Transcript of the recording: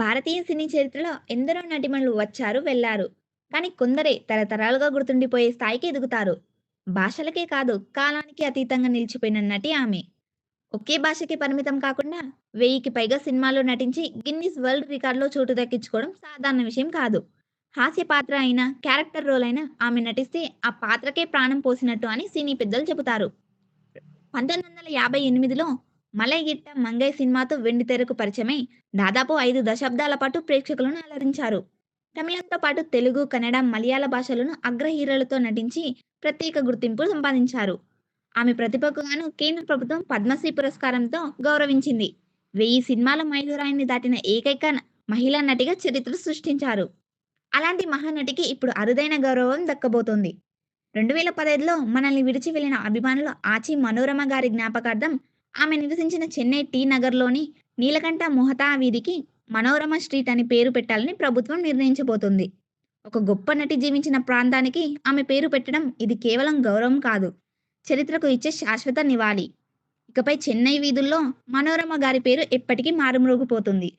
భారతీయ సినీ చరిత్రలో ఎందరో నటిమణులు వచ్చారు, వెళ్ళారు. కానీ కొందరే తరతరాలుగా గుర్తుండిపోయే స్థాయికి ఎదుగుతారు. భాషలకే కాదు, కాలానికి అతీతంగా నిలిచిపోయిన నటి ఆమె. ఒకే భాషకి పరిమితం కాకుండా 1000కి పైగా సినిమాల్లో నటించి గిన్నిస్ వరల్డ్ రికార్డులో చోటు దక్కించుకోవడం సాధారణ విషయం కాదు. హాస్య పాత్ర అయినా, క్యారెక్టర్ రోల్ అయినా ఆమె నటిస్తే ఆ పాత్రకే ప్రాణం పోసినట్టు అని సినీ పెద్దలు చెబుతారు. 1958లో 'మలైగిట్ట మంగై' సినిమాతో వెండితెరకు పరిచయమై దాదాపు ఐదు దశాబ్దాల పాటు ప్రేక్షకులను అలరించారు. తమిళంతో పాటు తెలుగు, కన్నడ, మలయాళ భాషలను అగ్ర హీరోలతో నటించి ప్రత్యేక గుర్తింపు సంపాదించారు. ఆమె ప్రతిభకు గాను కేంద్ర ప్రభుత్వం పద్మశ్రీ పురస్కారంతో గౌరవించింది. వెయ్యి సినిమాల మైలురాయిని దాటిన ఏకైక మహిళా నటిగా చరిత్ర సృష్టించారు. అలాంటి మహానటికి ఇప్పుడు అరుదైన గౌరవం దక్కబోతోంది. 2015లో మనల్ని విడిచి వెళ్ళిన అభిమానులు ఆచి మనోరమ గారి జ్ఞాపకార్థం ఆమె నివసించిన చెన్నై టీ నగర్లోని నీలకంఠ మొహతా వీధికి 'మనోరమ స్ట్రీట్' అని పేరు పెట్టాలని ప్రభుత్వం నిర్ణయించబోతుంది ఒక గొప్ప నటి జీవించిన ప్రాంతానికి ఆమె పేరు పెట్టడం ఇది కేవలం గౌరవం కాదు, చరిత్రకు ఇచ్చే శాశ్వత నివాళి. ఇకపై చెన్నై వీధుల్లో మనోరమ గారి పేరు ఎప్పటికీ మారుమ్రోగిపోతుంది.